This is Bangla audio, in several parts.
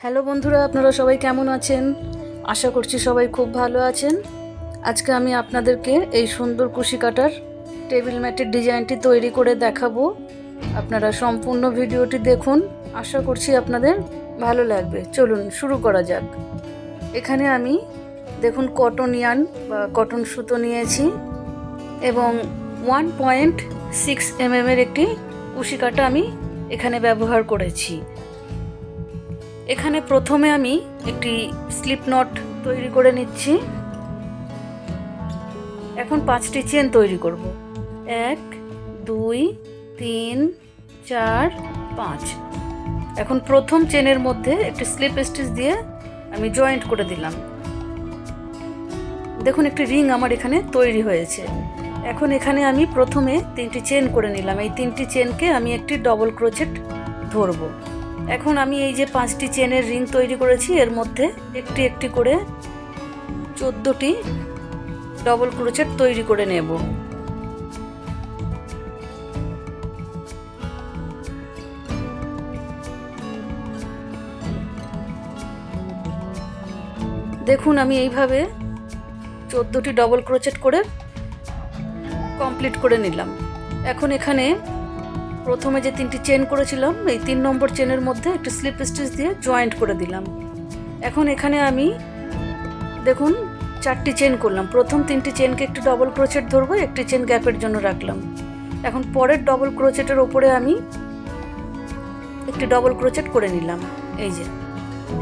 হ্যালো বন্ধুরা, আপনারা সবাই কেমন আছেন? আশা করছি সবাই খুব ভালো আছেন। আজকে আমি আপনাদেরকে এই সুন্দর কুশি কাটার টেবিল ম্যাটের ডিজাইনটি তৈরি করে দেখাবো। আপনারা সম্পূর্ণ ভিডিওটি দেখুন। আশা করছি আপনাদের ভালো লাগবে। চলুন, শুরু করা যাক। এখানে আমি দেখুন কটন ইয়ান বা কটন সুতো নিয়েছি এবং ওয়ান পয়েন্ট সিক্স এর একটি কুশি কাটা আমি এখানে ব্যবহার করেছি। এখানে প্রথমে আমি একটি স্লিপ নট তৈরি করে নিচ্ছি। এখন পাঁচটি চেন তৈরি করব। এক, দুই, তিন, চার, পাঁচ। এখন প্রথম চেনের মধ্যে একটি স্লিপ স্টিচ দিয়ে আমি জয়েন্ট করে দিলাম। দেখুন, একটি রিং আমার এখানে তৈরি হয়েছে। এখন এখানে আমি প্রথমে তিনটি চেন করে নিলাম। এই তিনটি চেনকে আমি একটি ডবল ক্রোচেট ধরবো। এখন আমি এই যে পাঁচটি চেনের রিং তৈরি করেছি, এর মধ্যে একটি একটি করে চোদ্দোটি ডবল ক্রোচেট তৈরি করে নেব। দেখুন, আমি এইভাবে চোদ্দোটি ডবল ক্রোচেট করে কমপ্লিট করে নিলাম। এখন এখানে প্রথমে যে তিনটি চেন করেছিলাম, এই তিন নম্বর চেনের মধ্যে একটি স্লিপ স্টিচ দিয়ে জয়েন্ট করে দিলাম। এখন এখানে আমি, দেখুন, চারটি চেন করলাম। প্রথম তিনটি চেনকে একটি ডবল ক্রোচেট ধরবো, একটি চেন গ্যাপের জন্য রাখলাম। এখন পরের ডবল ক্রোচেটের ওপরে আমি একটি ডবল ক্রোচেট করে নিলাম। এই যে,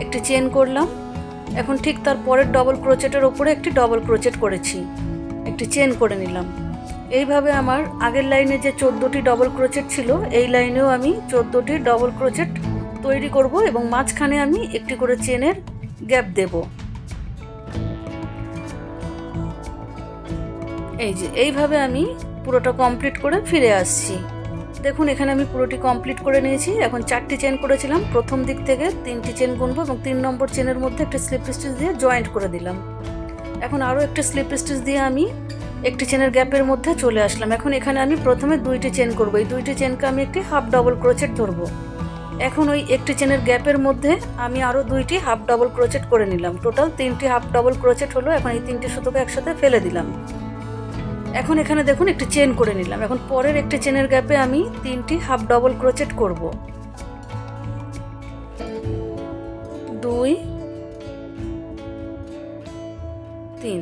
একটি চেন করলাম। এখন ঠিক তার পরের ডবল ক্রোচেটের ওপরে একটি ডবল ক্রোচেট করেছি। একটি চেন করে নিলাম। এইভাবে আমার আগের লাইনে যে চোদ্দোটি ডবল ক্রোচেট ছিল, এই লাইনেও আমি চোদ্দোটি ডবল ক্রোচেট তৈরি করব এবং মাঝখানে আমি একটি করে চেনের গ্যাপ দেব। এই যে, এইভাবে আমি পুরোটা কমপ্লিট করে ফিরে আসছি। দেখুন, এখানে আমি পুরোটি কমপ্লিট করে নিয়েছি। এখন চারটি চেন করেছিলাম। প্রথম দিক থেকে তিনটি চেন গুনবো এবং তিন নম্বর চেনের মধ্যে একটা স্লিপ স্টিচ দিয়ে জয়েন্ট করে দিলাম। এখন আরও একটা স্লিপ স্টিচ দিয়ে আমি একটি চেনের গ্যাপের মধ্যে চলে আসলাম। এখন এখানে আমি প্রথমে দুইটি চেন করব। এই দুইটি চেনকে আমি একটি হাফ ডবল ক্রোচেট ধরবো। এখন ওই একটি চেনের গ্যাপের মধ্যে আমি আরও দুইটি হাফ ডবল ক্রোচেট করে নিলাম। টোটাল তিনটি হাফ ডবল ক্রোচেট হলো। এখন এই তিনটি সুতোকে একসাথে ফেলে দিলাম। এখন এখানে দেখুন একটি চেন করে নিলাম। এখন পরের একটি চেনের গ্যাপে আমি তিনটি হাফ ডবল ক্রোচেট করব। দুই, তিন।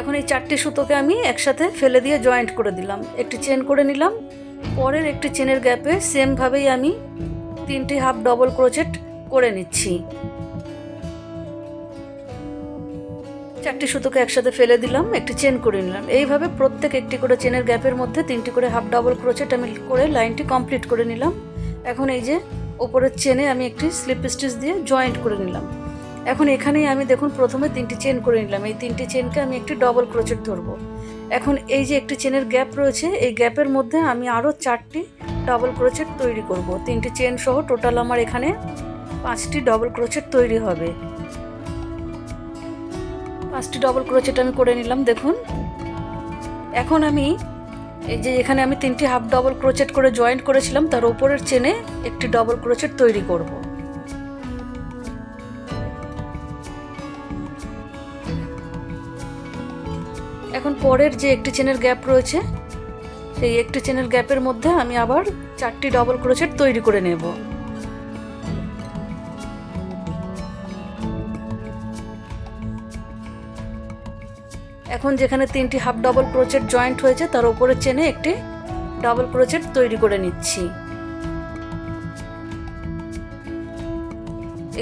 এখন এই চারটি সুতোকে আমি একসাথে ফেলে দিয়ে জয়েন্ট করে দিলাম। একটি চেন করে নিলাম। পরের একটি চেনের গ্যাপে সেমভাবেই আমি তিনটি হাফ ডবল ক্রোচেট করে নিচ্ছি। চারটি সুতোকে একসাথে ফেলে দিলাম, একটি চেন করে নিলাম। এইভাবে প্রত্যেক একটি করে চেনের গ্যাপের মধ্যে তিনটি করে হাফ ডবল ক্রোচেট আমি করে লাইনটি কমপ্লিট করে নিলাম। এখন এই যে, ওপরের চেনে আমি একটি স্লিপ স্টিচ দিয়ে জয়েন্ট করে নিলাম। এখন এখানেই আমি দেখুন প্রথমে তিনটি চেন করে নিলাম। এই তিনটি চেনকে আমি একটি ডবল ক্রোচেট ধরবো। এখন এই যে একটি চেনের গ্যাপ রয়েছে, এই গ্যাপের মধ্যে আমি আরও চারটি ডবল ক্রোচেট তৈরি করব। তিনটি চেন সহ টোটাল আমার এখানে পাঁচটি ডবল ক্রোচেট তৈরি হবে। পাঁচটি ডবল ক্রোচেট আমি করে নিলাম, দেখুন। এখন আমি এই যে এখানে আমি তিনটি হাফ ডবল ক্রোচেট করে জয়েন্ট করেছিলাম, তার উপরের চেনে একটি ডবল ক্রোচেট তৈরি করব। পরের যে একটি চেনের গ্যাপ রয়েছে, সেই একটি চেনের গ্যাপের মধ্যে আমি আবার চারটি ডবল ক্রোচেট তৈরি করে নেব। এখন যেখানে তিনটি হাফ ডবল ক্রোচেট জয়েন্ট হয়েছে, তার উপরের চেনে একটি ডবল ক্রোচেট তৈরি করে নিচ্ছি।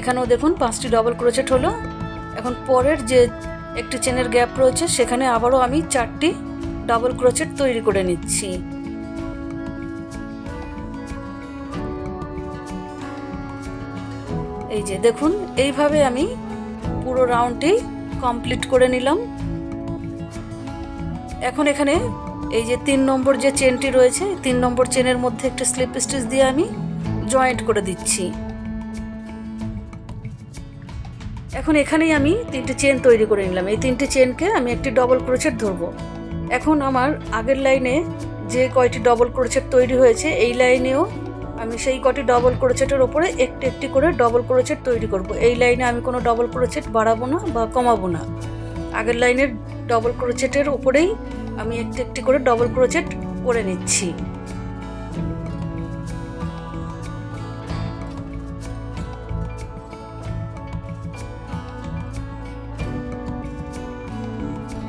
এখানেও দেখুন পাঁচটি ডবল ক্রোচেট হলো। এখন পরের যে একটি চেনের গ্যাপ রয়েছে, সেখানে আবারও আমি চারটি ডাবল ক্রোচেট তৈরি করে নিচ্ছি। এই যে দেখুন, এইভাবে আমি পুরো রাউন্ডটি কমপ্লিট করে নিলাম। এখন এখানে এই যে তিন নম্বর যে চেনটি রয়েছে, তিন নম্বর চেনের মধ্যে একটা স্লিপ স্টিচ দিয়ে আমি জয়েন্ট করে দিচ্ছি। এখন এখানেই আমি তিনটে চেন তৈরি করে নিলাম। এই তিনটে চেনকে আমি একটি ডবল ক্রোচেট ধরবো। এখন আমার আগের লাইনে যে কয়টি ডবল ক্রোচেট তৈরি হয়েছে, এই লাইনেও আমি সেই কটি ডবল ক্রোচেটের ওপরে একটি একটি করে ডবল ক্রোচেট তৈরি করব। এই লাইনে আমি কোনো ডবল ক্রোচেট বাড়াবো না বা কমাবো না। আগের লাইনের ডবল ক্রোচেটের উপরেই আমি একটি একটি করে ডবল ক্রোচেট করে নিচ্ছি।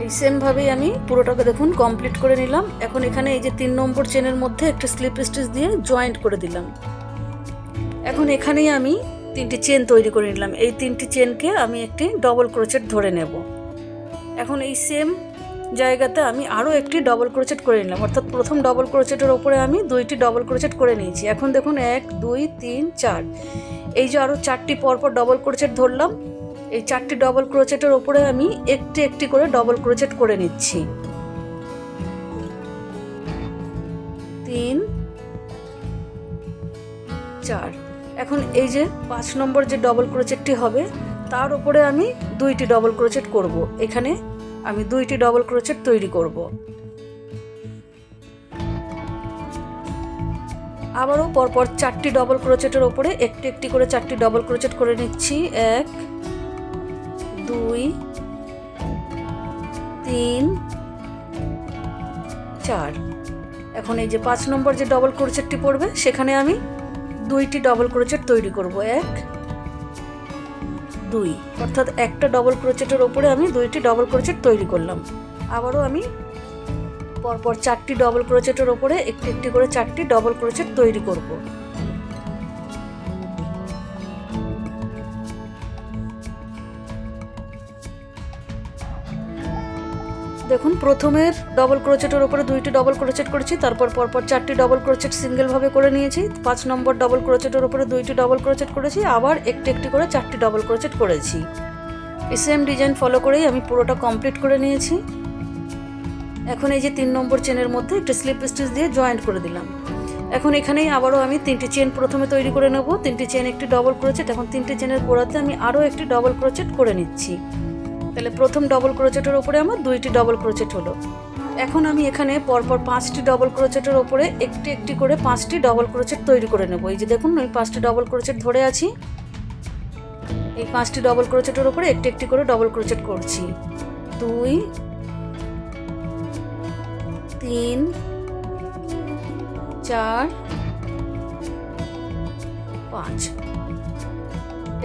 এই সেমভাবেই আমি পুরোটাকে দেখুন কমপ্লিট করে নিলাম। এখন এখানে এই যে তিন নম্বর চেনের মধ্যে একটা স্লিপ স্টিচ দিয়ে জয়েন্ট করে দিলাম। এখন এখানেই আমি তিনটি চেন তৈরি করে নিলাম। এই তিনটি চেনকে আমি একটি ডবল ক্রোচেট ধরে নেব। এখন এই সেম জায়গাতে আমি আরও একটি ডবল ক্রোচেট করে নিলাম। অর্থাৎ প্রথম ডবল ক্রোচেটের ওপরে আমি দুইটি ডবল ক্রোচেট করে নিয়েছি। এখন দেখুন এক, দুই, তিন, চার। এই যে আরও চারটি পরপর ডবল ক্রোচেট ধরলাম। এই চারটি ডবল ক্রোচেটের ওপরে আমি একটি একটি করে ডবল ক্রোচেট করে নিচ্ছি। তিন, চার। এখন এই যে পাঁচ নম্বর যে ডবল ক্রোচেটটি হবে, তার উপরে আমি দুইটি ডবল ক্রোচেট করব। এখানে আমি দুইটি ডবল ক্রোচেট তৈরি করব। আবারও পরপর চারটি ডবল ক্রোচেটের ওপরে একটি একটি করে চারটি ডবল ক্রোচেট করে নিচ্ছি। এক দুই, তিন, চার। এখন এই যে পাঁচ নম্বর যে ডবল ক্রোচেটটি পড়বে, সেখানে আমি দুইটি ডবল ক্রোচেট তৈরি করব। এক, দুই। অর্থাৎ একটা ডবল ক্রোচেটের ওপরে আমি দুইটি ডবল ক্রোচেট তৈরি করলাম। আবারও আমি পরপর চারটি ডবল ক্রোচেটের ওপরে একটি একটি করে চারটি ডবল ক্রোচেট তৈরি করব। দেখুন, প্রথমের ডবল ক্রোচেটের ওপরে দুইটি ডবল ক্রোচেট করেছি, তারপর পরপর চারটি ডবল ক্রোচেট সিঙ্গেলভাবে করে নিয়েছি, পাঁচ নম্বর ডবল ক্রোচেটের ওপরে দুইটি ডবল ক্রোচেট করেছি, আবার একটি একটি করে চারটি ডবল ক্রোচেট করেছি। সেম ডিজাইন ফলো করেই আমি পুরোটা কমপ্লিট করে নিয়েছি। এখন এই যে তিন নম্বর চেনের মধ্যে একটা স্লিপ স্টিচ দিয়ে জয়েন্ট করে দিলাম। এখন এখানেই আবারও আমি তিনটি চেন প্রথমে তৈরি করে নেব, তিনটি চেন একটি ডবল ক্রোচেট এখন তিনটি চেনের গোড়াতে আমি আরও একটি ডবল ক্রোচেট করে নিচ্ছি। তাহলে প্রথম ডবল ক্রোচেটের ওপরে আমার দুইটি ডবল ক্রোচেট হলো। এখন আমি এখানে পরপর পাঁচটি ডবল ক্রোচেটের ওপরে একটি একটি করে পাঁচটি ডবল ক্রোচেট তৈরি করে নেব। এই যে দেখুন, আমি পাঁচটি ডবল ক্রোচেট ধরে আছি। এই পাঁচটি ডবল ক্রোচেটের ওপরে একটি একটি করে ডবল ক্রোচেট করছি। দুই, তিন, চার, পাঁচ।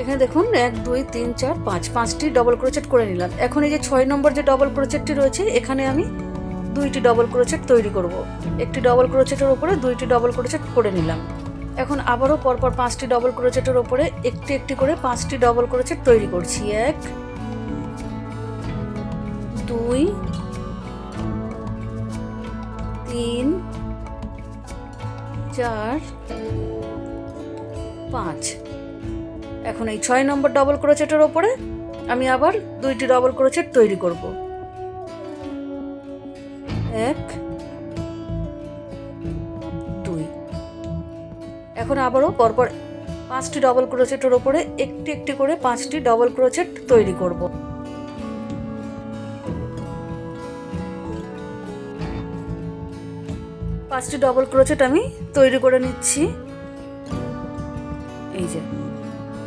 এখানে দেখুন, এক, দুই, তিন, চার, পাঁচ। পাঁচটি ডবল ক্রোচেট করে নিলাম। এখন এই যে ছয় নম্বর যে ডবল ক্রোচেটটি রয়েছে, এখানে আমি দুইটি ডবল ক্রোচেট তৈরি করব। একটি ডবল ক্রোচেটের উপরে দুইটি ডবল ক্রোচেট করে নিলাম। এখন আবারও পরপর পাঁচটি ডবল ক্রোচেটের ওপরে একটি একটি করে পাঁচটি ডবল ক্রোচেট তৈরি করছি। এক, দুই, তিন, চার, পাঁচ। এখন এই ছয় নম্বর ডবল ক্রোচেটের ওপরে আমি আবার দুইটি ডবল ক্রোচেট তৈরি করব। এক, দুই। এখন আবারও পরপর পাঁচটি ডবল ক্রোচেটের ওপরে একটি একটি করে পাঁচটি ডবল ক্রোচেট তৈরি করব। পাঁচটি ডবল ক্রোচেট আমি তৈরি করে নিচ্ছি। এই যে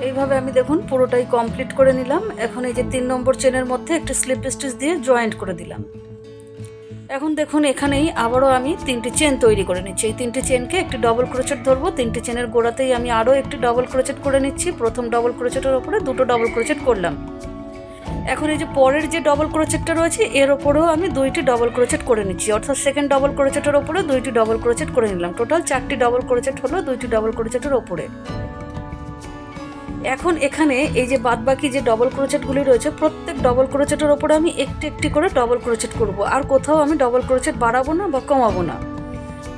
এইভাবে আমি দেখুন পুরোটাই কমপ্লিট করে নিলাম। এখন এই যে তিন নম্বর চেনের মধ্যে একটা স্লিপ স্টিচ দিয়ে জয়েন্ট করে দিলাম। এখন দেখুন এখানেই আবারও আমি তিনটি চেন তৈরি করে নিচ্ছি। এই তিনটি চেনকে একটি ডবল ক্রোচেট ধরবো। তিনটি চেনের গোড়াতেই আমি আরও একটি ডবল ক্রোচেট করে নিচ্ছি। প্রথম ডবল ক্রোচেটের ওপরে দুটো ডবল ক্রোচেট করলাম। এখন এই যে পরের যে ডবল ক্রোচেটটা রয়েছে, এর ওপরেও আমি দুইটি ডবল ক্রোচেট করে নিচ্ছি। অর্থাৎ সেকেন্ড ডবল ক্রোচেটের ওপরে দুইটি ডবল ক্রোচেট করে নিলাম। টোটাল চারটি ডবল ক্রোচেট হলো দুইটি ডবল ক্রোচেটের ওপরে। এখন এখানে এই যে বাদবাকি যে ডবল ক্রোচেটগুলি রয়েছে, প্রত্যেক ডবল ক্রোচেটের ওপরে আমি একটি একটি করে ডবল ক্রোচেট করব। আর কোথাও আমি ডবল ক্রোচেট বাড়াবো না বা কমাবো না।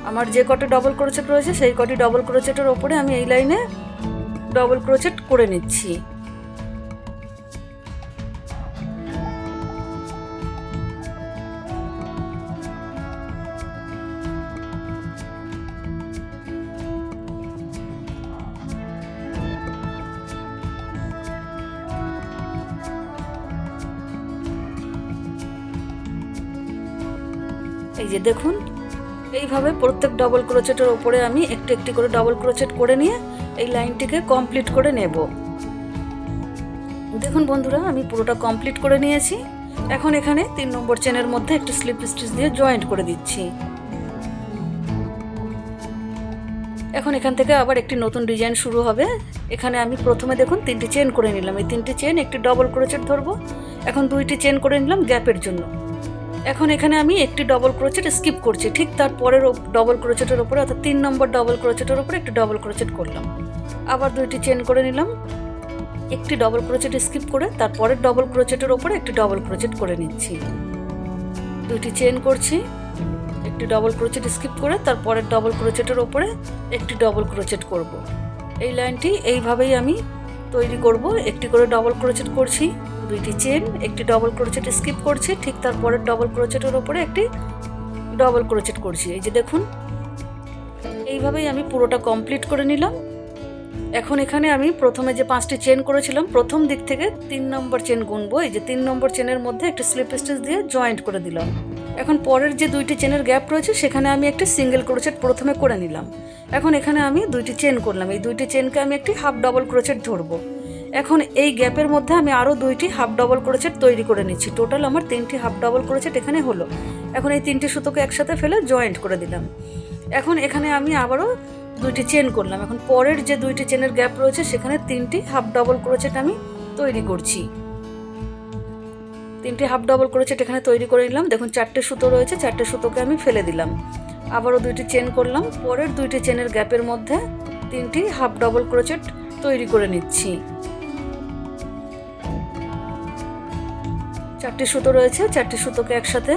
আমার যে কটি ডবল ক্রোচেট রয়েছে, সেই কটি ডবল ক্রোচেটের ওপরে আমি এই লাইনে ডবল ক্রোচেট করে নিচ্ছি। যে দেখুন, এইভাবে প্রত্যেক ডবল ক্রোচেটের ওপরে আমি একটু একটি করে ডবল ক্রোচেট করে নিয়ে এই লাইনটিকে কমপ্লিট করে নেব। দেখুন বন্ধুরা, আমি পুরোটা কমপ্লিট করে নিয়েছি। এখন এখানে তিন নম্বর চেনের মধ্যে একটু স্লিপ স্টিচ দিয়ে জয়েন্ট করে দিচ্ছি। এখন এখান থেকে আবার একটি নতুন ডিজাইন শুরু হবে। এখানে আমি প্রথমে দেখুন তিনটি চেন করে নিলাম। এই তিনটি চেন একটি ডবল ক্রোচেট ধরবো। এখন দুইটি চেন করে নিলাম গ্যাপের জন্য। এখন এখানে আমি একটি ডবল ক্রোচেট স্কিপ করছি। ঠিক তার পরের ডবল ক্রোচেটের ওপরে অর্থাৎ তিন নম্বর ডবল ক্রোচেটের ওপরে একটি ডবল ক্রোচেট করলাম। আবার দুইটি চেন করে নিলাম। একটি ডবল ক্রোচেট স্কিপ করে তারপরের ডবল ক্রোচেটের ওপরে একটি ডবল ক্রোচেট করে নিচ্ছি। দুইটি চেন করছি। একটি ডবল ক্রোচেট স্কিপ করে তারপরের ডবল ক্রোচেটের ওপরে একটি ডবল ক্রোচেট করব। এই লাইনটি এইভাবেই আমি তৈরি করব। একটি করে ডবল ক্রোচেট করছি। দুইটি চেন একটি ডবল ক্রোচেট স্কিপ করছি, ঠিক তারপরের ডবল ক্রোচেটের ওপরে একটি ডবল ক্রোচেট করছি। এই যে দেখুন, এইভাবেই আমি পুরোটা কমপ্লিট করে নিলাম। এখন এখানে আমি প্রথমে যে পাঁচটি চেন করেছিলাম, প্রথম দিক থেকে তিন নম্বর চেন গুনবো। এই যে তিন নম্বর চেনের মধ্যে একটি স্লিপ স্টিচ দিয়ে জয়েন্ট করে দিলাম। এখন পরের যে দুইটি চেনের গ্যাপ রয়েছে, সেখানে আমি একটি সিঙ্গেল ক্রোচেট প্রথমে করে নিলাম। এখন এখানে আমি দুইটি চেন করলাম। এই দুইটি চেনকে আমি একটি হাফ ডবল ক্রোচেট ধরবো। এখন এই গ্যাপের মধ্যে আমি আরও দুইটি হাফ ডবল ক্রোচেট তৈরি করে নিচ্ছি। টোটাল আমার তিনটি হাফ ডবল ক্রোচেট এখানে হলো। এখন এই তিনটি সুতোকে একসাথে ফেলে জয়েন্ট করে দিলাম। এখন এখানে আমি আবারও দুইটি চেন করলাম। এখন পরের যে দুইটি চেনের গ্যাপ রয়েছে, সেখানে তিনটি হাফ ডবল ক্রোচেট আমি তৈরি করছি। তিনটি হাফ ডবল ক্রোচেট এখানে তৈরি করে নিলাম। দেখুন, চারটে সুতো রয়েছে, চারটে সুতোকে আমি ফেলে দিলাম। আবারও দুইটি চেন করলাম। পরের দুইটি চেনের গ্যাপের মধ্যে তিনটি হাফ ডবল ক্রোচেট তৈরি করে নিচ্ছি। চারটি সুতো রয়েছে, চারটি সুতোকে একসাথে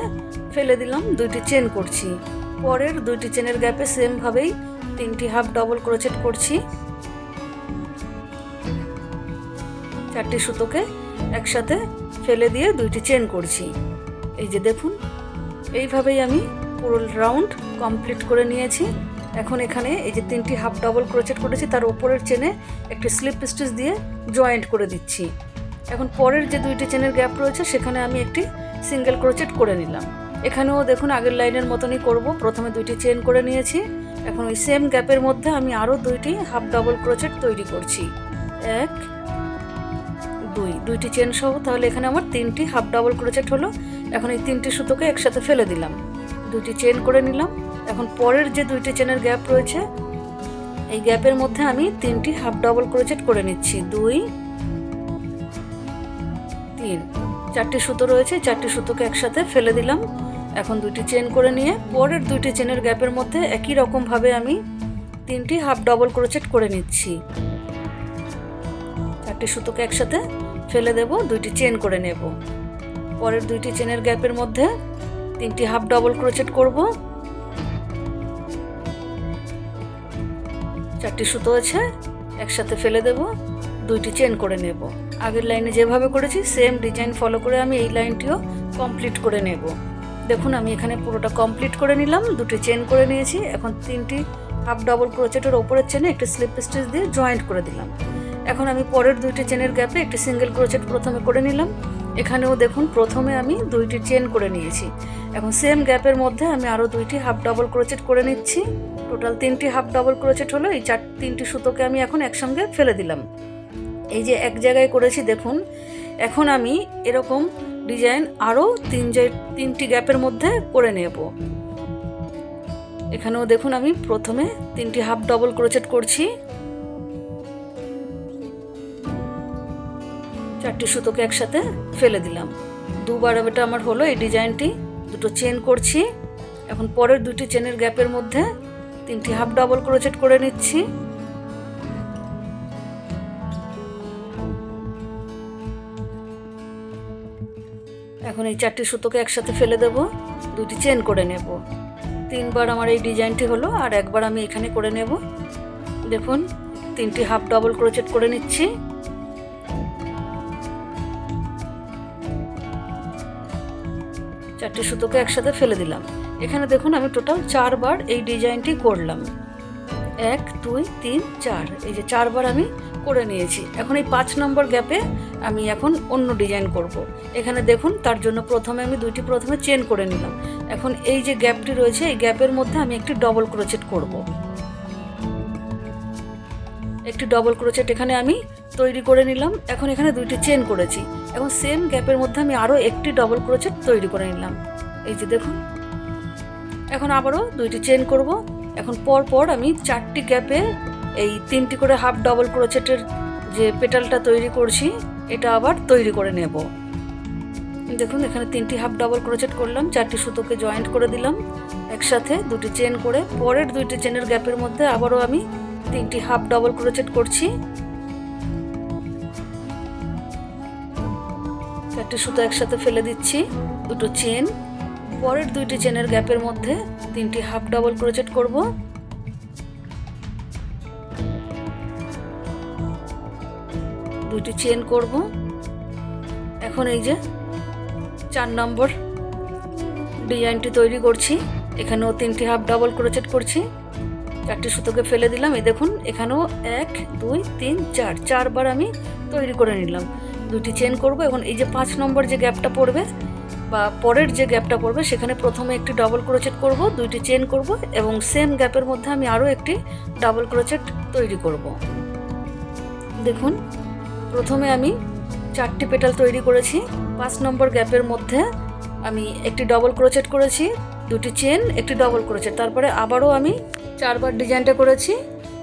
ফেলে দিলাম, দুইটি চেন করছি। পরের দুইটি চেনের গ্যাপে সেমভাবেই তিনটি হাফ ডবল ক্রোচেট করছি। চারটি সুতোকে একসাথে ফেলে দিয়ে দুইটি চেন করছি। এই যে দেখুন, এইভাবেই আমি পুরো রাউন্ড কমপ্লিট করে নিয়েছি। এখন এখানে এই যে তিনটি হাফ ডবল ক্রোচেট করেছি, তার ওপরের চেনে একটি স্লিপ স্টিচ দিয়ে জয়েন্ট করে দিচ্ছি। এখন পরের যে দুইটি চেনের গ্যাপ রয়েছে, সেখানে আমি একটি সিঙ্গেল ক্রোচেট করে নিলাম। এখানেও দেখুন, আগের লাইনের মতনই করব। প্রথমে দুইটি চেন করে নিয়েছি। এখন ওই সেম গ্যাপের মধ্যে আমি আরও দুইটি হাফ ডাবল ক্রোচেট তৈরি করছি। এক, দুই। দুইটি চেন সহ, তাহলে এখানে আমার তিনটি হাফ ডাবল ক্রোচেট হলো। এখন এই তিনটি সুতোকে একসাথে ফেলে দিলাম। দুইটি চেন করে নিলাম। এখন পরের যে দুইটি চেনের গ্যাপ রয়েছে, এই গ্যাপের মধ্যে আমি তিনটি হাফ ডাবল ক্রোচেট করে নিচ্ছি। দুই তিন চারটি সুতো রয়েছে, চারটি সুতোকে একসাথে ফেলে দিলাম। এখন দুইটি চেন করে নিয়ে, পরের দুইটি চেনের গ্যাপের মধ্যে একই রকমভাবে আমি তিনটি হাফ ডবল ক্রোচেট করে নিচ্ছি। চারটি সুতোকে একসাথে ফেলে দেব, দুইটি চেন করে নেব। পরের দুইটি চেনের গ্যাপের মধ্যে তিনটি হাফ ডবল ক্রোচেট করব। চারটি সুতো আছে, একসাথে ফেলে দেব, দুইটি চেন করে নেব। আগের লাইনে যেভাবে করেছি সেম ডিজাইন ফলো করে আমি এই লাইনটিও কমপ্লিট করে নেব। দেখুন, আমি এখানে পুরোটা কমপ্লিট করে নিলাম, দুটি চেন করে নিয়েছি, এখন তিনটি হাফ ডাবল ক্রোচেটের ওপরের চেনে একটি স্লিপ স্টিচ দিয়ে জয়েন্ট করে দিলাম। এখন আমি পরের দুইটি চেনের গ্যাপে একটি সিঙ্গেল ক্রোচেট প্রথমে করে নিলাম। এখানেও দেখুন, প্রথমে আমি দুইটি চেন করে নিয়েছি। এখন সেম গ্যাপের মধ্যে আমি আরও দুইটি হাফ ডাবল ক্রোচেট করে নিচ্ছি। টোটাল তিনটি হাফ ডাবল ক্রোচেট হলো, এই চার, তিনটি সুতোকে আমি এখন একসঙ্গে ফেলে দিলাম। এই যে এক জায়গায় করেছি, দেখুন। এখন আমি এরকম ডিজাইন আরও তিন তিনটি গ্যাপের মধ্যে করে নেব। এখানেও দেখুন আমি প্রথমে তিনটি হাফ ডবল ক্রোচেট করছি। চারটি সুতোকে একসাথে ফেলে দিলাম। দুবার এটা আমার হলো এই ডিজাইনটি। দুটো চেন করছি। এখন পরের দুটি চেনের গ্যাপের মধ্যে তিনটি হাফ ডাবল ক্রোচেট করে নিচ্ছি। এখন এই চারটি সুতোকে একসাথে ফেলে দেব, দুটি চেন করে নেব। তিনবার আমার এই ডিজাইনটি হলো আর একবার আমি এখানে করে নেব। দেখুন, তিনটি হাফ ডবল ক্রোচেট করে নিচ্ছি। চারটি সুতোকে একসাথে ফেলে দিলাম। এখানে দেখুন, আমি টোটাল চারবার এই ডিজাইনটি করলাম। এক, দুই, তিন, চার। এই যে চারবার আমি করে নিয়েছি। এখন এই পাঁচ নম্বর গ্যাপে আমি এখন অন্য ডিজাইন করব। এখানে দেখুন, তার জন্য প্রথমে আমি দুইটি প্রথমে চেন করে নিলাম। এখন এই যে গ্যাপটি রয়েছে, এই গ্যাপের মধ্যে আমি একটি ডবল ক্রোচেট করব। একটি ডবল ক্রোচেট এখানে আমি তৈরি করে নিলাম। এখন এখানে দুইটি চেন করেছি। এখন সেম গ্যাপের মধ্যে আমি আরও একটি ডবল ক্রোচেট তৈরি করে নিলাম। এই যে দেখুন, এখন আবারও দুইটি চেন করব। এখন পর পর আমি চারটি গ্যাপে এই তিনটি করে হাফ ডবল ক্রোচেটের যে পেটালটা তৈরি করছি, এটা আবার তৈরি করে নেব। দেখুন, এখানে তিনটি হাফ ডাবল ক্রোচেট করলাম, চারটি সুতোকে জয়েন্ট করে দিলাম, একসাথে দুটি চেন করে। পরের দুইটি চেনের গ্যাপের মধ্যে আবারও আমি তিনটি হাফ ডাবল ক্রোচেট করছি। চারটি সুতো একসাথে ফেলে দিচ্ছি, দুটো চেন পরের দুইটি চেনের গ্যাপের মধ্যে তিনটি হাফ ডাবল ক্রোচেট করব। দুইটি চেন করব। এখন এই যে চার নম্বর ডিজাইনটি তৈরি করছি। এখানেও তিনটি হাফ ডাবল ক্রোচেট করছি। চারটি সুতোকে ফেলে দিলাম। এই দেখুন, এখানেও এক, দুই, তিন, চার, চারবার আমি তৈরি করে নিলাম। দুটি চেন করব। এখন এই যে পাঁচ নম্বর যে গ্যাপটা পড়বে বা পরের যে গ্যাপটা পড়বে, সেখানে প্রথমে একটি ডাবল ক্রোচেট করব, দুইটি চেন করব এবং সেম গ্যাপের মধ্যে আমি আরও একটি ডাবল ক্রোচেট তৈরি করব। দেখুন, প্রথমে আমি চারটি পেটাল তৈরি করেছি। পাঁচ নম্বর গ্যাপের মধ্যে আমি একটি ডবল ক্রোচেট করেছি, দুটি চেন একটি ডবল ক্রোচেট তারপরে আবারও আমি চারবার ডিজাইনটা করেছি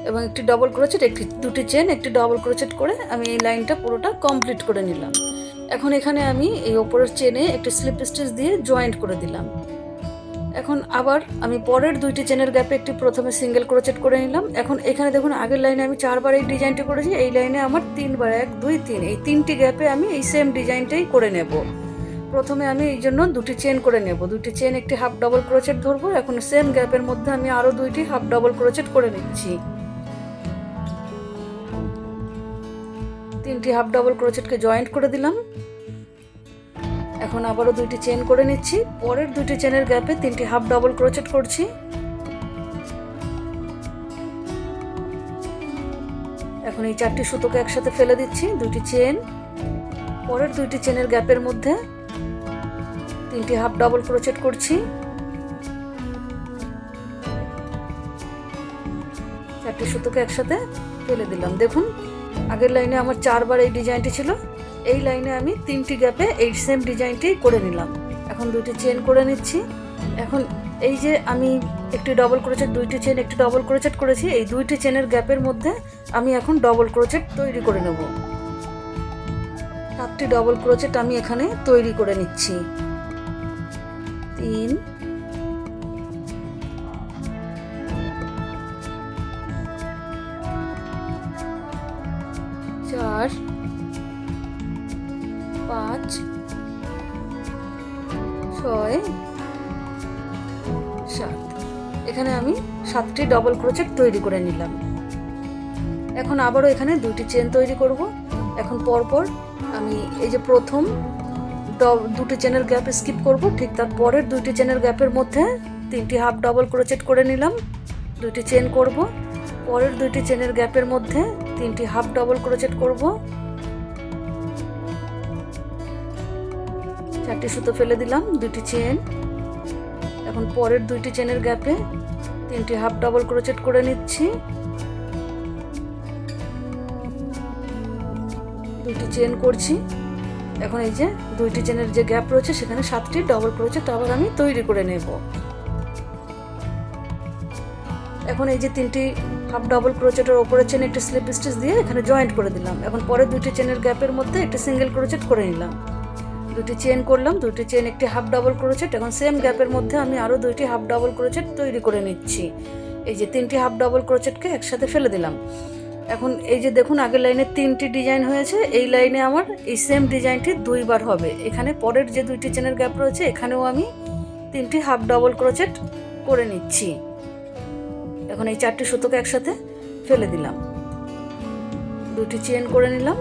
এবং একটি ডবল ক্রোচেট একটি, দুটি চেন একটি ডবল ক্রোচেট করে আমি এই লাইনটা পুরোটা কমপ্লিট করে নিলাম। এখন এখানে আমি এই ওপরের চেনে একটি স্লিপ স্টিচ দিয়ে জয়েন্ট করে দিলাম। এখন আবার আমি পরের দুইটি চেনের গ্যাপে একটি প্রথমে সিঙ্গেল ক্রোচেট করে নিলাম। এখন এখানে দেখুন, আগের লাইনে আমি চারবার এই ডিজাইনটি করেছি, এই লাইনে আমার তিনবার এক, দুই, তিন, এই তিনটি গ্যাপে আমি এই সেম ডিজাইনটাই করে নেব। প্রথমে আমি এই জন্য দুটি চেন করে নেব। দুটি চেন একটি হাফ ডবল ক্রোচেট ধরবো, এখন সেম গ্যাপের মধ্যে আমি আরও দুইটি হাফ ডবল ক্রোচেট করে নিচ্ছি। তিনটি হাফ ডবল ক্রোচেটকে জয়েন্ট করে দিলাম। এখন আবারও দুইটি চেন করে নিচ্ছি। পরের দুইটি চেনের গ্যাপে তিনটি হাফ ডাবল ক্রোচেট করছি। এখন এই চারটি সুতোকে একসাথে ফেলে দিচ্ছি, দুইটি চেন পরের দুইটি চেনের গ্যাপের মধ্যে তিনটি হাফ ডবল ক্রোচেট করছি। চারটি সুতোকে একসাথে ফেলে দিলাম। দেখুন আগের লাইনে আমার চারবার এই ডিজাইনটি ছিল। এই লাইনে আমি তিনটি গ্যাপে এই সেম ডিজাইনটি করে নিলাম। এখন দুইটি চেন করে নিচ্ছি। এখন এই যে আমি একটি ডবল ক্রোচেট দুইটি চেন একটি ডবল ক্রোচেট করেছি, এই দুইটি চেনের গ্যাপের মধ্যে আমি এখন ডবল ক্রোচেট তৈরি করে নেব। সাতটি ডবল ক্রোচেট আমি এখানে তৈরি করে নিচ্ছি। তিন সাতটি ডবল ক্রোচেট তৈরি করে নিলাম। এখন আবারও এখানে দুইটি চেন তৈরি করব। এখন পরপর আমি এই যে প্রথম দুটি চেনের গ্যাপ স্কিপ করব। ঠিক তার পরের দুইটি চেনের গ্যাপের মধ্যে তিনটি হাফ ডবল ক্রোচেট করে নিলাম। দুইটি চেন করব। পরের দুইটি চেনের গ্যাপের মধ্যে তিনটি হাফ ডবল ক্রোচেট করব। চারটি সুতো ফেলে দিলাম দুটি চেন এখন পরের দুইটি চেনের গ্যাপে তিনটি হাফ ডবল ক্রোচেট করে নিচ্ছি। দুটি চেন করছি। এখন এই যে দুইটি চেনের যে গ্যাপ রয়েছে, সেখানে সাতটি ডবল ক্রোচেট আবার আমি তৈরি করে নেব। এখন এই যে তিনটি হাফ ডাবল ক্রোচেটের ওপরে চেন একটি স্লিপ স্টিচ দিয়ে এখানে জয়েন্ট করে দিলাম। এখন পরে দুটি চেনের গ্যাপের মধ্যে একটি সিঙ্গেল ক্রোচেট করে নিলাম। দুটি চেন করলাম, দুটি চেন একটি হাফ ডাবল ক্রোচেট এখন সেম গ্যাপের মধ্যে আমি আরও দুইটি হাফ ডাবল ক্রোচেট তৈরি করে নিচ্ছি। এই যে তিনটি হাফ ডাবল ক্রোচেটকে একসাথে ফেলে দিলাম। এখন এই যে দেখুন, আগের লাইনে তিনটি ডিজাইন হয়েছে, এই লাইনে আমার এই সেম ডিজাইনটি দুইবার হবে। এখানে পরের যে দুইটি চেনের গ্যাপ রয়েছে, এখানেও আমি তিনটি হাফ ডাবল ক্রোচেট করে নিচ্ছি। এখন এই চারটি সুতোকে একসাথে ফেলে দিলাম। দুটি চেন করে নিলাম।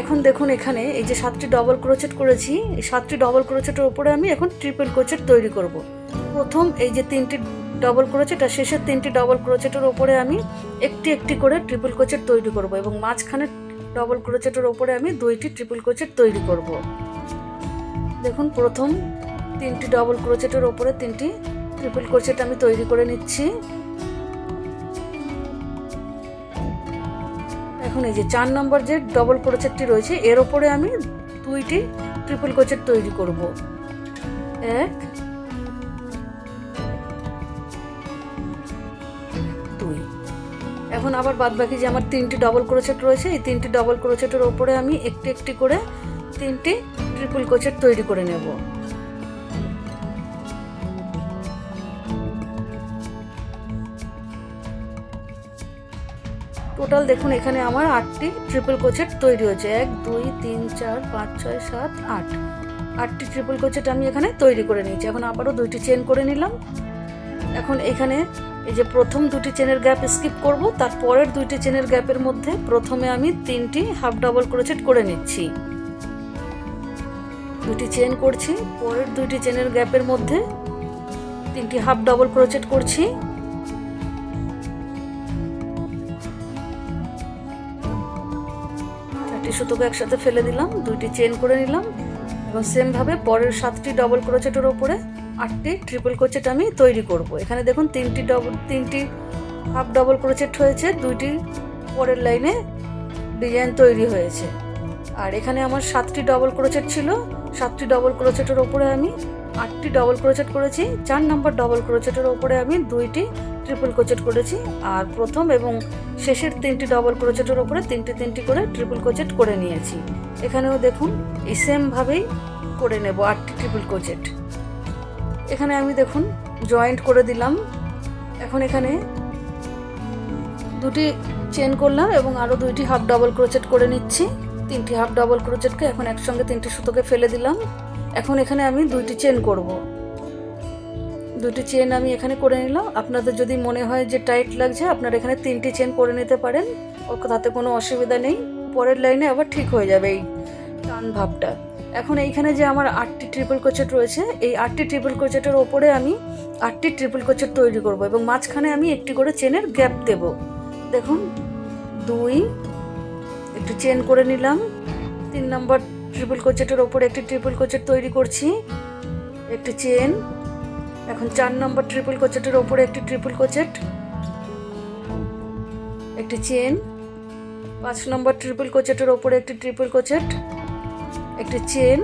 এখন দেখুন এখানে এই যে সাতটি ডবল ক্রোচেট করেছি, এই সাতটি ডবল ক্রোচেটের উপরে আমি এখন ট্রিপল ক্রোচেট তৈরি করব। প্রথম এই যে তিনটি ডবল ক্রোচেট আর শেষের তিনটি ডবল ক্রোচেটের উপরে আমি একটি একটি করে ট্রিপল ক্রোচেট তৈরি করব এবং মাঝখানে ডবল ক্রোচেটের ওপরে আমি দুইটি ট্রিপল ক্রোচেট তৈরি করব। দেখুন প্রথম তিনটি ডবল ক্রোচেটের ওপরে তিনটি ট্রিপল ক্রোচেট আমি তৈরি করে নিচ্ছি। এখন এই যে চার নম্বর যে ডবল ক্রোচেটটি রয়েছে, এর ওপরে আমি দুইটি ট্রিপল ক্রোচেট তৈরি করব। এক, দুই। এখন আবার বাদ বাকি যে আমার তিনটি ডবল ক্রোচেট রয়েছে, এই তিনটি ডবল ক্রোচেটের ওপরে আমি একটি একটি করে তিনটি ট্রিপল ক্রোচেট তৈরি করে নেব। টোটাল দেখুন, এখানে আমার আটটি ট্রিপল কোচেট তৈরি হয়েছে। এক, দুই, তিন, চার, পাঁচ, ছয়, সাত, আট। আটটি ট্রিপল কোচেট আমি এখানে তৈরি করে নিয়েছি। এখন আবারও দুইটি চেন করে নিলাম। এখন এখানে এই যে প্রথম দুটি চেনের গ্যাপ স্কিপ করব, তারপরের দুইটি চেনের গ্যাপের মধ্যে প্রথমে আমি তিনটি হাফ ডাবল ক্রোচেট করে নিচ্ছি। দুটি চেন করছি, পরের দুইটি চেনের গ্যাপের মধ্যে তিনটি হাফ ডাবল ক্রোচেট করছি। সুতোকে একসাথে ফেলে দিলাম, দুইটি চেন করে নিলাম এবং সেমভাবে পরের সাতটি ডবল ক্রোচেটের ওপরে আটটি ট্রিপল ক্রোচেট আমি তৈরি করব। এখানে দেখুন তিনটি ডবল তিনটি হাফ ডবল ক্রোচেট হয়েছে, দুইটি পরের লাইনে ডিজাইন তৈরি হয়েছে। আর এখানে আমার সাতটি ডবল ক্রোচেট ছিল, সাতটি ডবল ক্রোচেটের ওপরে আমি আটটি ডবল ক্রোচেট করেছি, চার নম্বর ডবল ক্রোচেটের ওপরে আমি দুইটি ট্রিপল ক্রোচেট করেছি আর প্রথম এবং শেষের তিনটি ডবল ক্রোচেটের ওপরে তিনটি তিনটি করে ট্রিপল ক্রোচেট করে নিয়েছি। এখানেও দেখুন, এই সেমভাবেই করে নেব আটটি ট্রিপল ক্রোচেট এখানে আমি দেখুন জয়েন্ট করে দিলাম। এখন এখানে দুটি চেন করলাম এবং আরও দুইটি হাফ ডবল ক্রোচেট করে নিচ্ছি। তিনটি হাফ ডবল ক্রোচেটকে এখন একসঙ্গে তিনটি সুতোকে ফেলে দিলাম। এখন এখানে আমি দুইটি চেন করব। দুটি চেন আমি এখানে করে নিলাম। আপনাদের যদি মনে হয় যে টাইট লাগছে, আপনারা এখানে তিনটি চেন করে নিতে পারেন। তাতে কোনো অসুবিধা নেই। পরের লাইনে আবার ঠিক হয়ে যাবে এই টান ভাবটা। এখন এইখানে যে আমার আটটি ট্রিপল কোচেট রয়েছে, এই আটটি ট্রিপল কোচেটের ওপরে আমি আটটি ট্রিপল কোচেট তৈরি করব এবং মাঝখানে আমি একটি করে চেনের গ্যাপ দেব। দেখুন, দুই, একটু চেন করে নিলাম। তিন নম্বর ট্রিপল কোচেটের ওপরে একটি ট্রিপল কোচেট তৈরি করছি। একটি চেন এখন চার নম্বর ট্রিপল কোচেটের ওপরে একটি ট্রিপল কোচেট একটি চেন পাঁচ নম্বর ট্রিপল কোচেটের ওপরে একটি ট্রিপল কোচেট একটি চেন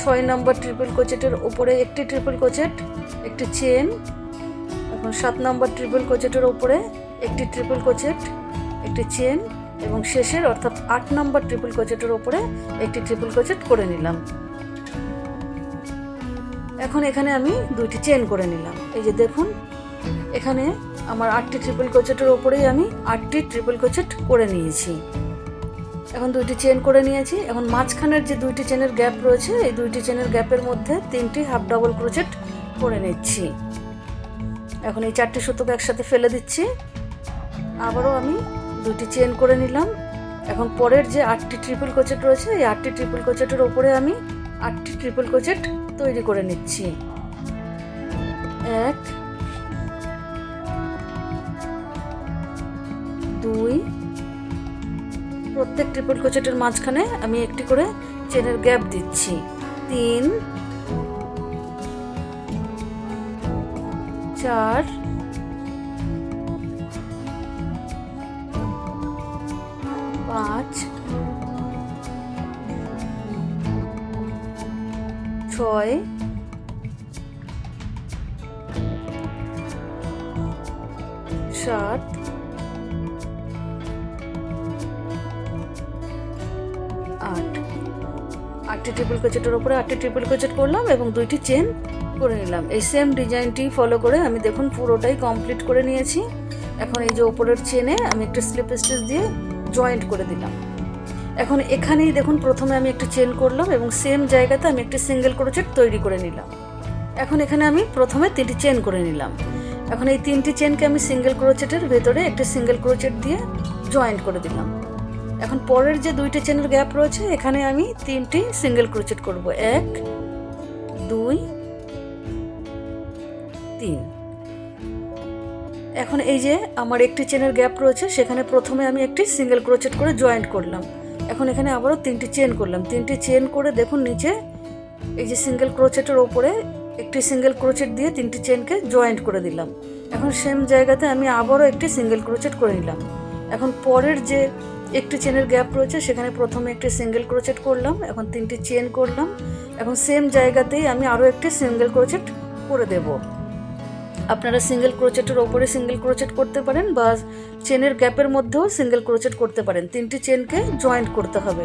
ছয় নম্বর ট্রিপল কোচেটের ওপরে একটি ট্রিপল কোচেট একটি চেন এখন সাত নম্বর ট্রিপল কোচেটের ওপরে একটি ট্রিপল কোচেট একটি চেন এবং শেষের অর্থাৎ আট নম্বর ট্রিপল কোচেটের ওপরে একটি ট্রিপল কোচেট করে নিলাম। এখন এখানে আমি দুইটি চেন করে নিলাম। এই যে দেখুন, এখানে আমার আটটি ট্রিপল কোচেটের ওপরেই আমি আটটি ট্রিপল কোচেট করে নিয়েছি। এখন দুইটি চেন করে নিয়েছি। এখন মাঝখানের যে দুইটি চেনের গ্যাপ রয়েছে, এই দুইটি চেনের গ্যাপের মধ্যে তিনটি হাফ ডাবল ক্রোচেট করে নিচ্ছি। এখন এই চারটি সুতোকে একসাথে ফেলে দিচ্ছি। আবারও আমি দুইটি চেন করে নিলাম। এখন পরের যে আটটি ট্রিপল কোচেট রয়েছে, এই আটটি ট্রিপল কোচেটের ওপরে আমি আটটি ট্রিপল কোচেট তৈরি করে নিচ্ছি। এক, দুই, প্রত্যেক ট্রিপল কোচেটের মাঝখানে আমি একটি করে চেনের গ্যাপ দিচ্ছি। তিন, চার, পাঁচ ছয়। সাত। আট। আটটি ট্রিপল কোচেটের ওপরে আটটি ট্রিপল কোচেট করলাম এবং দুইটি চেন করে নিলাম। এই সেম ডিজাইনটি ফলো করে আমি দেখুন পুরোটাই কমপ্লিট করে নিয়েছি। এখন এই যে ওপরের চেনে আমি একটা স্লিপ স্টিচ দিয়ে জয়েন্ট করে দিলাম। এখন এখানেই দেখুন প্রথমে আমি একটু চেন করলাম এবং সেম জায়গাতে আমি একটি সিঙ্গেল ক্রোচেট তৈরি করে নিলাম। এখন এখানে আমি প্রথমে তিনটি চেন করে নিলাম। এখন এই তিনটি চেনকে আমি সিঙ্গেল ক্রোচেটের ভেতরে একটি সিঙ্গেল ক্রোচেট দিয়ে জয়েন্ট করে দিলাম। এখন পরের যে দুইটি চেনের গ্যাপ রয়েছে, এখানে আমি তিনটি সিঙ্গেল ক্রোচেট করব। এক, দুই, তিন। এখন এই যে আমার একটি চেনের গ্যাপ রয়েছে, সেখানে প্রথমে আমি একটি সিঙ্গেল ক্রোচেট করে জয়েন্ট করলাম। এখন এখানে আবারও তিনটি চেন করলাম। তিনটি চেন করে দেখুন নিচে, এই যে সিঙ্গেল ক্রোচেটের ওপরে একটি সিঙ্গেল ক্রোচেট দিয়ে তিনটি চেনকে জয়েন্ট করে দিলাম। এখন সেম জায়গাতে আমি আবারও একটি সিঙ্গেল ক্রোচেট করে নিলাম। এখন পরের যে একটি চেনের গ্যাপ রয়েছে, সেখানে প্রথমে একটি সিঙ্গেল ক্রোচেট করলাম, এখন তিনটি চেন করলাম। এখন সেম জায়গাতেই আমি আরও একটি সিঙ্গেল ক্রোচেট করে দেব। আপনারা সিঙ্গেল ক্রোচেটের ওপরে সিঙ্গেল ক্রোচেট করতে পারেন বা চেনের গ্যাপের মধ্যেও সিঙ্গেল ক্রোচেট করতে পারেন। তিনটি চেনকে জয়েন্ট করতে হবে।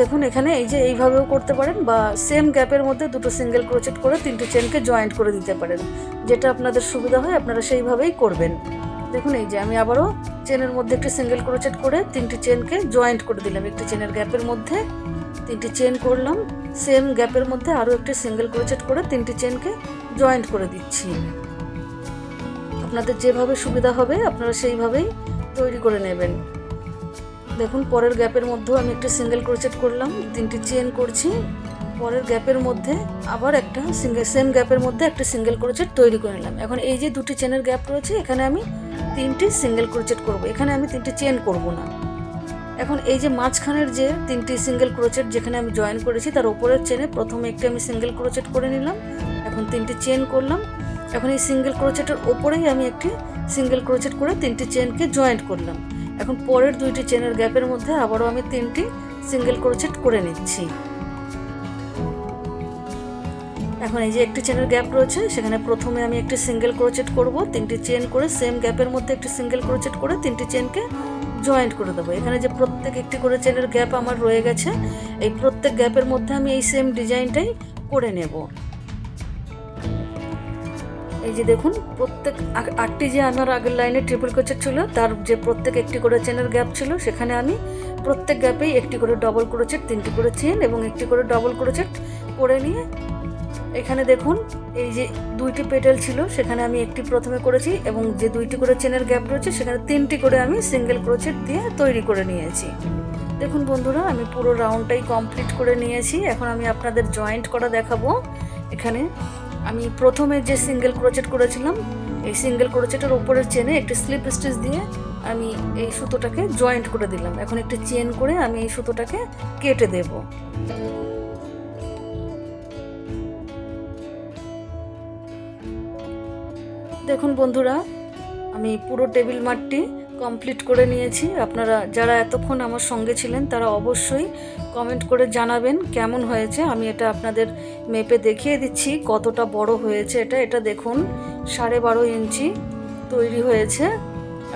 দেখুন, এখানে এই যে এইভাবেও করতে পারেন বা সেম গ্যাপের মধ্যে দুটো সিঙ্গেল ক্রোচেট করে তিনটি চেনকে জয়েন্ট করে দিতে পারেন। যেটা আপনাদের সুবিধা হয়, আপনারা সেইভাবেই করবেন। দেখুন, এই যে আমি আবারও চেনের মধ্যে একটি সিঙ্গেল ক্রোচেট করে তিনটি চেনকে জয়েন্ট করে দিলাম। একটি চেনের গ্যাপের মধ্যে তিনটি চেন করলাম। সেম গ্যাপের মধ্যে আরও একটি সিঙ্গেল ক্রোচেট করে তিনটি চেনকে জয়েন্ট করে দিচ্ছি। আপনাদের যেভাবে সুবিধা হবে, আপনারা সেইভাবেই তৈরি করে নেবেন। দেখুন, পরের গ্যাপের মধ্যেও আমি একটা সিঙ্গেল ক্রোচেট করলাম, তিনটি চেন করছি। পরের গ্যাপের মধ্যে আবার একটা সিঙ্গেল, সেম গ্যাপের মধ্যে একটা সিঙ্গেল ক্রোচেট তৈরি করে নিলাম। এখন এই যে দুটি চেনের গ্যাপ রয়েছে, এখানে আমি তিনটি সিঙ্গেল ক্রোচেট করব। এখানে আমি তিনটি চেন করব না। এখন এই যে মাঝখানের যে তিনটি সিঙ্গেল ক্রোচেট যেখানে আমি জয়েন করেছি, তার উপরের চেনে প্রথমে একটি আমি সিঙ্গেল ক্রোচেট করে নিলাম। এখন তিনটি চেন করলাম। এখন এই সিঙ্গেল ক্রোচেটের ওপরেই আমি একটি সিঙ্গেল ক্রোচেট করে তিনটি চেনকে জয়েন্ট করলাম। এখন পরের দুইটি চেনের গ্যাপের মধ্যে আবারও আমি তিনটি সিঙ্গেল ক্রোচেট করে নিচ্ছি। এখন এই যে একটি চেনের গ্যাপ রয়েছে, সেখানে প্রথমে আমি একটি সিঙ্গেল ক্রোচেট করব, তিনটি চেন করে সেম গ্যাপের মধ্যে একটি সিঙ্গেল ক্রোচেট করে তিনটি চেনকে জয়েন্ট করে দেবো। এখানে যে প্রত্যেক একটি করে চেনের গ্যাপ আমার রয়ে গেছে, এই প্রত্যেক গ্যাপের মধ্যে আমি এই সেম ডিজাইনটাই করে নেব। এই যে দেখুন, প্রত্যেক আটটি যে আমার আগের লাইনে ট্রিপল ক্রোচেট ছিল, তার যে প্রত্যেক একটি করে চেনের গ্যাপ ছিল, সেখানে আমি প্রত্যেক গ্যাপেই একটি করে ডবল ক্রোচেট তিনটি করে চেন এবং একটি করে ডবল ক্রোচেট করে নিয়ে এখানে দেখুন, এই যে দুইটি পেটেল ছিল, সেখানে আমি একটি প্রথমে করেছি এবং যে দুইটি করে চেনের গ্যাপ রয়েছে, সেখানে তিনটি করে আমি সিঙ্গেল ক্রোচেট দিয়ে তৈরি করে নিয়েছি। দেখুন বন্ধুরা, আমি পুরো রাউন্ডটাই কমপ্লিট করে নিয়েছি। এখন আমি আপনাদের জয়েন্ট করা দেখাবো। এখানে আমি প্রথমে যে সিঙ্গেল ক্রোচেট করেছিলাম, এই সিঙ্গেল ক্রোচেটের উপরের চেনে একটি স্লিপ স্টিচ দিয়ে আমি এই সুতোটাকে জয়েন্ট করে দিলাম। এখন একটি চেন করে আমি এই সুতোটাকে কেটে দেবো। দেখুন বন্ধুরা, আমি পুরো টেবিল মাঠটি কমপ্লিট করে নিয়েছি। আপনারা যারা এতক্ষণ আমার সঙ্গে ছিলেন, তারা অবশ্যই কমেন্ট করে জানাবেন কেমন হয়েছে। আমি এটা আপনাদের মেপে দেখিয়ে দিচ্ছি কতটা বড় হয়েছে এটা। এটা দেখুন, সাড়ে বারো ইঞ্চি তৈরি হয়েছে।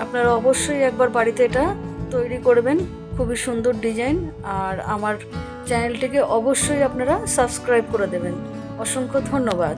আপনারা অবশ্যই একবার বাড়িতে এটা তৈরি করবেন। খুবই সুন্দর ডিজাইন আর আমার চ্যানেলটিকে অবশ্যই আপনারা সাবস্ক্রাইব করে দেবেন। অসংখ্য ধন্যবাদ।